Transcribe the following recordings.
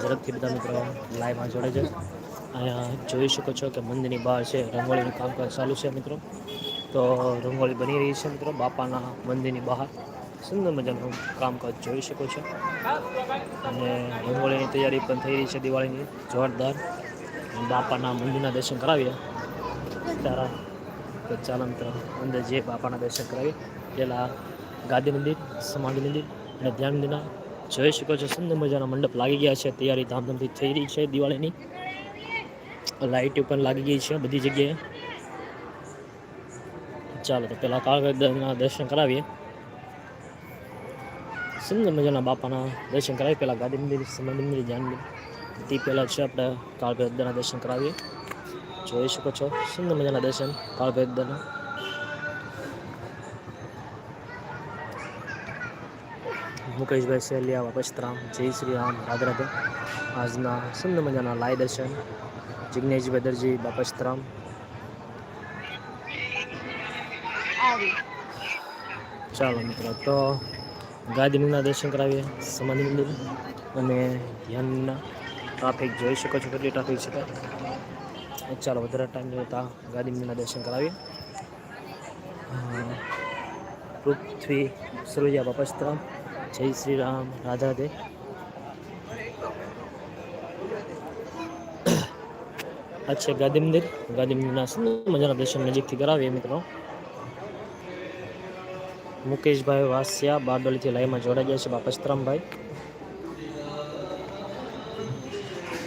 ઝડપથી બધા મિત્રો લાઈવમાં જોડે છે. અહીંયા જોઈ શકો છો કે મંદિરની બહાર છે, રંગોળીનું કામકાજ ચાલુ છે મિત્રો. તો રંગોળી બની રહી છે મિત્રો, બાપાના મંદિરની બહાર. સુંદર મજાનું કામકાજ જોઈ શકો છો. અને રંગોળીની તૈયારી પણ થઈ રહી છે દિવાળીની, જોરદાર. બાપાના મંદિરના દર્શન કરાવીએ. તારા તો ચાલો મિત્રો, અંદર જે બાપાના દર્શન કરાવીએ. પહેલાં ગાદી મંદિર, સમાધિ મંદિર અને ધ્યાન મંદિરના જોઈ શકો છો સુંદર મજાના મંડપ લાગી ગયા છે. તૈયારી ધામધૂમથી થઈ રહી છે દિવાળીની. લાઇટ પણ લાગી ગઈ છે બધી જગ્યાએ. ચાલો તો પેલા કાળગરના દર્શન કરાવીએ. સુંદર મજાના બાપાના દર્શન કરાવીએ. પહેલાં ગાંધી મંદિર સમાધિ મંદિર ધ્યાન મંદિર. તે પહેલાં છે આપણે કાળભૈરવના દર્શન કરાવીએ. જોઈ શકો છો સુંદર મજાના દર્શન કાળભૈરવના મુકેશભાઈ સેલિયા વાપસ્તરામ જય શ્રી રામ રાધે રાધે. આજના સુંદર મજાના લાય દર્શન. જિજ્ઞેશ બદરજી બાપસ્તરામ ચાલો મિત્રો તો ગાદીના દર્શન કરાવીએ સમાધિ મંદિર. અને ધ્યાનના ટ્રાફિક જોઈ શકો છો કેટલી ટ્રાફિક છે ચાલો વધારે ટાઈમ જોતા ગાદી દર્શન કરાવીએ. પૃથ્વી સરોજા બાપસ્તરામ જય શ્રી રામ, રાધા દે. આ છે ગાંધી મંદિર. ગાંધી મંદિરના સુંદર મજાના દર્શન નજીકથી કરાવીએ મિત્રો. મુકેશભાઈ વાસિયા બારડોલીથી લાઈવમાં જોડાઈ ગયા છે બાપસ્તરામભાઈ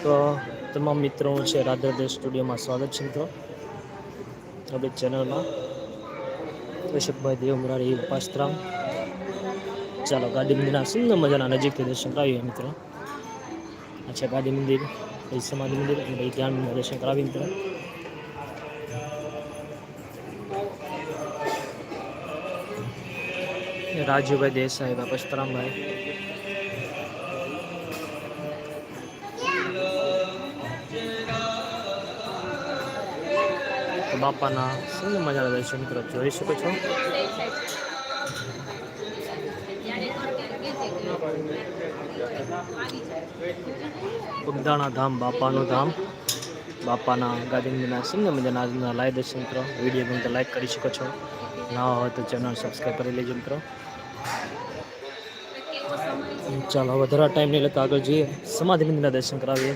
તો તમામ મિત્રો છે રાધરાધે સ્ટુડિયોમાં સ્વાગત છે મિત્રો. આપણી ચેનલમાં. કૃષકભાઈ દેવ મુરારી બાપસ્તરામ ચાલો ગાંધી મંદિરના સુંદર મજાના નજીકથી દર્શન કરાવીએ મિત્રો. આ છે ગાંધી મંદિર, પછી સમાધિ મંદિર અને પછી ધ્યાન દર્શન કરાવી મિત્રો. રાજુભાઈ દેસાઈ બાપસ્તરામભાઈ બાપાના સુંદર મજાના દર્શન મિત્રો જોઈ શકો છો. ઉગદાણા ધામ, બાપાનું ધામ. બાપાના ગાંધીના સુંદર મજાના આજના લાઈવ દર્શન મિત્રો વીડિયો ગમે તો લાઈક કરી શકો છો. ના હોય તો ચેનલ સબસ્ક્રાઈબ કરી લેજો મિત્રો. ચાલો વધારે ટાઈમ નહીં લેતા આગળ જઈએ. સમાધિ મંદિરના દર્શન કરાવીએ.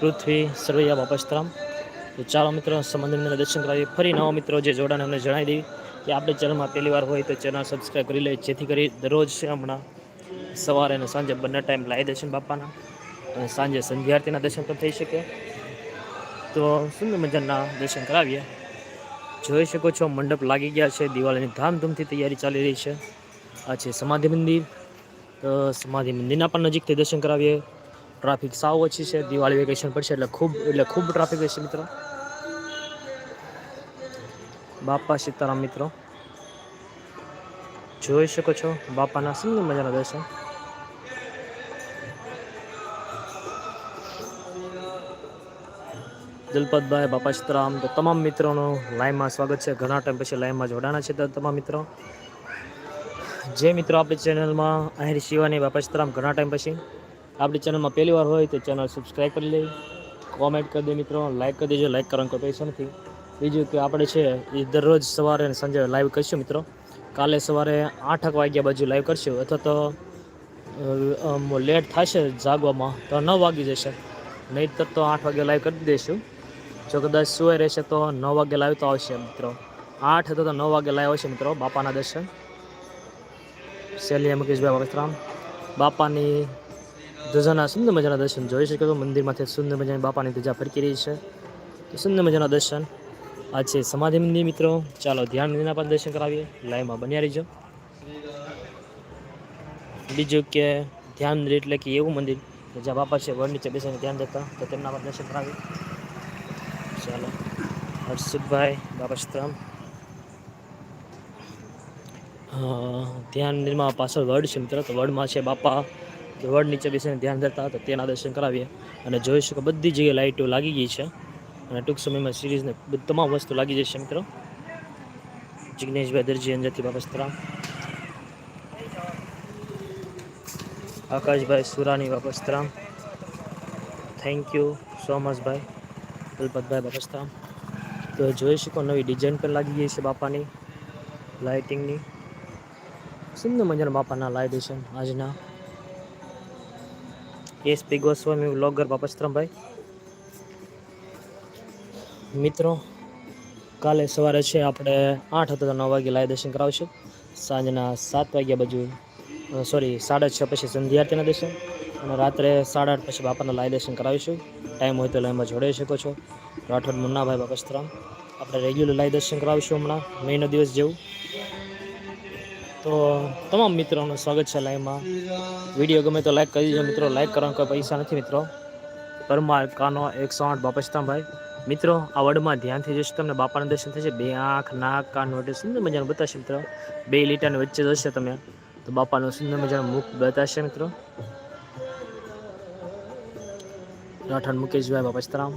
પૃથ્વી, સરવૈયા, બાપસ્તરામ. તો ચાલો મિત્રો સમાધિ દર્શન કરાવીએ. ફરી નવા મિત્રો જે જોડાને અમને જણાવી દઈએ કે આપણે ચેનલમાં પહેલી વાર હોય તો ચેનલ સબસ્ક્રાઈબ કરી લે, જેથી કરી દરરોજ હમણાં સવારે અને સાંજે બંને ટાઈમ લાઈ દર્શન બાપાના અને સાંજે સંધ્યાર્તીના દર્શન પણ થઈ શકે. તો સુંદર મજાના દર્શન કરાવીએ. જોઈ શકો છો, મંડપ લાગી ગયા છે, દિવાળીની ધામધૂમથી તૈયારી ચાલી રહી છે. આ છે સમાધિ મંદિર. તો સમાધિ મંદિરના પણ નજીકથી દર્શન કરાવીએ. ટ્રાફિક સાવ ઓછી છે. દિવાળી વેકેશન પડશે એટલે ખૂબ એટલે ખૂબ ટ્રાફિક રહેશે મિત્રો. બાપા સીતારામ મિત્રો. જોઈ શકો છો, બાપાના સુંદર મજાના દર્શન. દલપતભાઈ બાપા સીતારામ, તો તમામ મિત્રોનું લાઈવમાં સ્વાગત છે. ઘણા ટાઈમ પછી લાઈવમાં જોડાણા છે તમામ મિત્રો. જે મિત્રો આપણી ચેનલમાં અહીં શિવાની, બાપા સીતારામ, ઘણા ટાઈમ પછી આપણી ચેનલમાં પહેલી વાર હોય તો ચેનલ સબસ્ક્રાઈબ કરી લે. કોમેન્ટ કરી દે મિત્રો. લાઈક કરી દેજો. લાઈક કરવાનો કોઈ પૈસા નથી. બીજું કે આપણે છે એ દરરોજ સવારે અને સાંજે લાઈવ કરીશું મિત્રો. કાલે સવારે આઠ વાગ્યા બાજુ લાઈવ કરશું. અથવા તો લેટ થશે જાગવામાં, તો નવ વાગી જશે. નહીં તો આઠ વાગે લાઈવ કરી દઈશું જો કદાચ સુવાઈ રહેશે તો નવ વાગે લાઈવ તો આવશે મિત્રો. આઠ અથવા તો નવ વાગે લાઈવ આવશે મિત્રો, બાપાના દર્શન. શૈલી મુકેશભાઈ બાપાની ધજાના સુંદર મજાના દર્શન જોઈ શકો છો. મંદિરમાંથી સુંદર મજાની બાપાની ધજા ફરકી રહી છે. સુંદર મજાના દર્શન આ છે સમાધિ મંદિર મિત્રો. ચાલો ધ્યાન મંદિરના પણ દર્શન કરાવીએ. લાઈવમાં બન્યા રહીજો. બીજું કે ધ્યાન એટલે કે એવું મંદિર કે જ્યાં બાપા છે વડ નીચે બેસીને ધ્યાન દેતા તો તેમના પર દર્શન કરાવીએ. ચાલો. હર્ષિતભાઈ બાપા સીતારામ ધ્યાન મંદિરમાં પાછળ વડ છે મિત્રો. તો વડમાં છે બાપા. વડ નીચે બેસીને ધ્યાન ધરતા તો તેના દર્શન કરાવીએ. અને જોઈ શકો બધી જગ્યાએ લાઇટો લાગી ગઈ છે. અને ટૂંક સમયમાં સિરીઝને તમામ વસ્તુ લાગી જશે મિત્રો જિગ્નેશભાઈ દરજી અંજરથી બાપસ્તરામ આકાશભાઈ સુરાની બાપસ્તરામ થેન્ક યુ સો મચ ભાઈ. દલપતભાઈ બાપસ્તરામ તો જોઈ શકો નવી ડિઝાઇન પણ લાગી ગઈ છે બાપાની. લાઇટિંગની સુંદર મજાના બાપાના લાઇટેશન આજના. એસપી ગોસ્વામી વ્લોગર બાપસ્ત્રમભાઈ. મિત્રો, કાલે સવારે છે આપણે આઠ તો નવ વાગે લાય દર્શન કરાવશું. સાંજના સાત વાગ્યા બાજુ સોરી સાડા છ પછી સંધ્યાર્તીના દર્શન અને રાત્રે સાડા આઠ પછી બાપાના લાય દર્શન કરાવીશું. ટાઈમ હોય તો લાઈનમાં જોડાઈ શકો છો. રાઠોડ મુન્નાભાઈ બાપસ્તરામ. આપણે રેગ્યુલર લાય દર્શન કરાવીશું હમણાં. મહિનો દિવસ જેવું. તો તમામ મિત્રોનું સ્વાગત છે લાઈવમાં વીડિયો ગમે તો લાઈક કરી દેજો મિત્રો. લાઈક કરવાનો કોઈ પૈસા નથી મિત્રો. પરમાર કાનો એકસો આઠ બાપસ્તાભાઈ મિત્રો, આ વર્ડમાં ધ્યાનથી જોશે તમને બાપાનું દર્શન થશે. બે આંખ, નાક, કાન વટે સુંદર મજાનું બતાવશે મિત્રો. બે લીટાની વચ્ચે જોશે તમે, તો બાપાનું સુંદર મજાનું મુખ બતાવશે મિત્રો. રાઠાણ મુકેશભાઈ, બાપા ચિત્રામ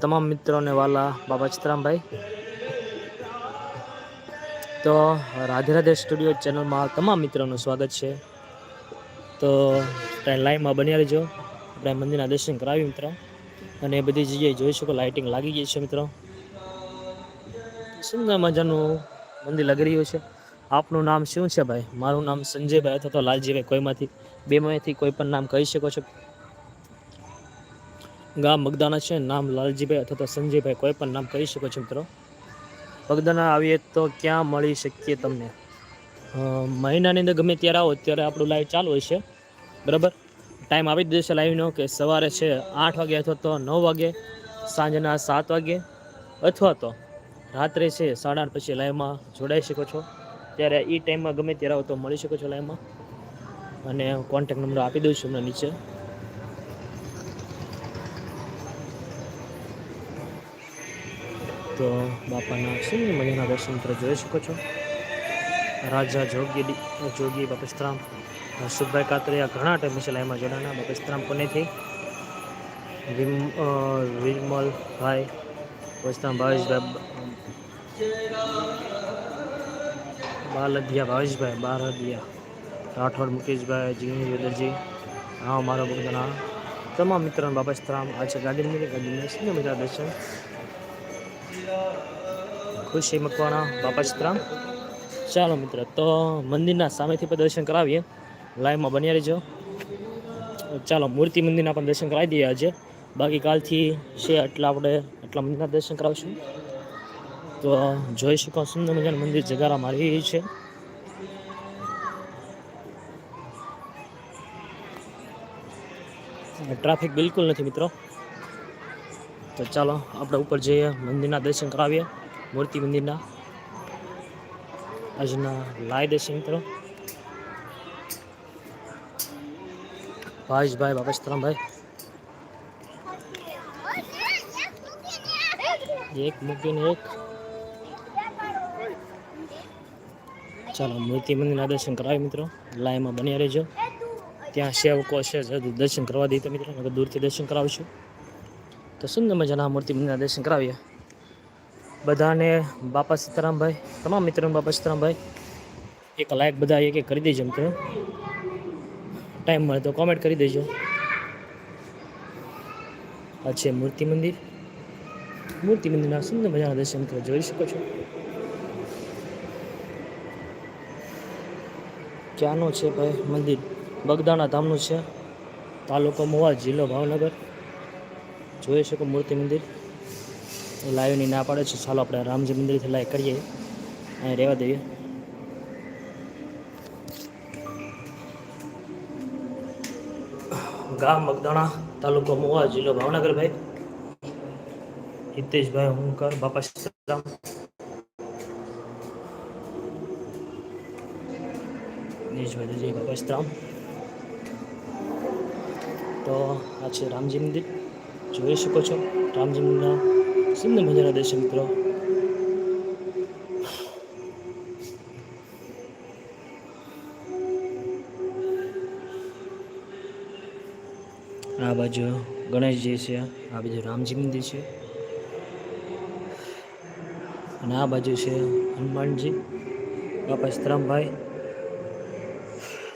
તમામ મિત્રોને વાલા બાપા ચિત્રામભાઈ તો રાધે રાધે સ્ટુડિયો ચેનલમાં તમામ મિત્રોનું સ્વાગત છે. તો ત્યાં લાઈવમાં બન્યા રહેજો. આપણે મંદિરના દર્શન કરાવી મિત્રો. અને બધી જગ્યાએ જોઈ શકો, લાઇટિંગ લાગી ગઈ છે મિત્રો. સુંદર મજાનું મંદિર લાગી રહ્યું છે. આપનું નામ શું છે ભાઈ? મારું નામ સંજયભાઈ અથવા તો લાલજીભાઈ, કોઈમાંથી? બેમાંથી કોઈ પણ નામ કહી શકો છો? ગામ મગદાના છે, નામ લાલજીભાઈ અથવા તો સંજયભાઈ, કોઈ પણ નામ કહી શકો છો મિત્રો. બગદાના આવીએ તો ક્યાં મળી શકીએ તમને? મહિનાની અંદર ગમે ત્યારે આવો, ત્યારે આપણું લાઈવ ચાલુ હોય છે. બરાબર? ટાઈમ જ દેશે લાઈવનો કે સવારે છે આઠ વાગે અથવા તો નવ વાગે, સાંજના સાત વાગે, અથવા તો રાત્રે છે સાડા આઠ પછી લાઈવમાં જોડાઈ શકો છો. ત્યારે એ ટાઈમમાં ગમે ત્યારે આવો તો મળી શકો છો લાઈવમાં અને કોન્ટેક્ટ નંબર આપી દઉં છું હમણાં નીચે. તો બાપાના સુંદર મજાના દર્શન મિત્રો જોઈ શકો છો? રાજા જોગી જોગી બાપસ્તરામ સુખભાઈ કાતરિયા ઘણા ટાઈમ છે લાઈમાં જોડાણા બાપસ્તરામ પુણેથી વિમ વિમલભાઈ વસ્તરામ ભાવેશભાઈ, બાલદિયા ભાવેશભાઈ, બારદિયા, રાઠોડ મુકેશભાઈ જીગણી વેદરજી, હા, મારો બધાના તમામ મિત્રોને બાપસ્તરામ આજે ગાડી ગાડીને સુંદર મજા દર્શન? ખુશી મકવાણા બાપસ્તરામ ચાલો મિત્ર, તો મંદિરના સામેથી પણ દર્શન કરાવીએ. લાઈવમાં બન્યા રહેજો. ચાલો, મૂર્તિ મંદિરના પણ દર્શન કરાવી દઈએ આજે. બાકી કાલથી છે એટલા આપણે એટલા મંદિરના દર્શન કરાવીશું. તો જોઈ શકો સુંદર મજાનું મંદિર જગારા મારી રહી છે. ટ્રાફિક બિલકુલ નથી મિત્રો. તો ચાલો, આપણે ઉપર જઈએ, મંદિરના દર્શન કરાવીએ. મૂર્તિ મંદિરના. આજના લાય દર્શન મિત્રો ભાવેશભાઈ બાપસ્તરામભાઈ એક મૂકીને એક. ચાલો, મૂર્તિ મંદિરના દર્શન કરાવી મિત્રો. લાઈમાં બન્યા રહેજો. ત્યાં સેવકો છે દર્શન કરવા દઈએ તો મિત્રો દૂરથી દર્શન કરાવીશું. તો સુંદર મજાના મૂર્તિ મંદિરના દર્શન કરાવીએ. બધાને બાપા સીતારામભાઈ, તમામ મિત્રોને બાપા સીતારામભાઈ, એક લાયક બધા, એક એક કરી દેજો કે ટાઈમ મળે તો કોમેન્ટ કરી દેજો. આ મૂર્તિ મંદિર. મૂર્તિ મંદિરના સુંદર મજાના દર્શન તમે જોઈ શકો છો. ક્યાંનું છે ભાઈ મંદિર? બગદાણા ધામનું છે. તાલુકો મોવા, જિલ્લો ભાવનગર. જોઈ શકો મૂર્તિ મંદિર. લાઈવની ના પાડે છે. ચાલો આપણે રામજી મંદિરથી લાઈવ કરીએ. અહીં રહેવા દઈએ. ગામ મગદાણા તાલુકો મોવા જિલ્લો ભાવનગર ભાઈ હિતેશભાઈ હુંકર, બાપા સીતારામ. દિનેશભાઈ જય બાપા સીતારામ. તો આ છે રામજી મંદિર જોઈ શકો છો રામજી મંદિરના સુંદર મજાના દર્શન મિત્રો? આ બાજુ ગણેશજી છે, આ બાજુ રામજી મંદિર છે. અને આ બાજુ છે હનુમાનજી, બાપા સીતરામભાઈ.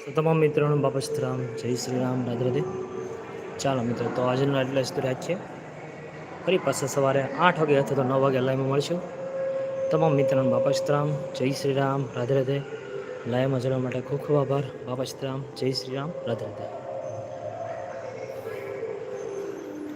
તો તમામ મિત્રોનું બાપા સીતારામ. જય શ્રી રામ, રાધે રાધે. ચાલો મિત્રો, તો આજનો એટલે જ રાખીએ. ફરી પાછા સવારે આઠ વાગે અથવા તો નવ વાગે લાઈવમાં મળશું. તમામ મિત્રોનું બાપા શ્રીરામ જય શ્રી રામ, રાધે રાધે. લાઈવમાં જોડવા માટે ખૂબ ખૂબ આભાર. બાપા શ્રીરામ જય શ્રી રામ, રાધે રાધે.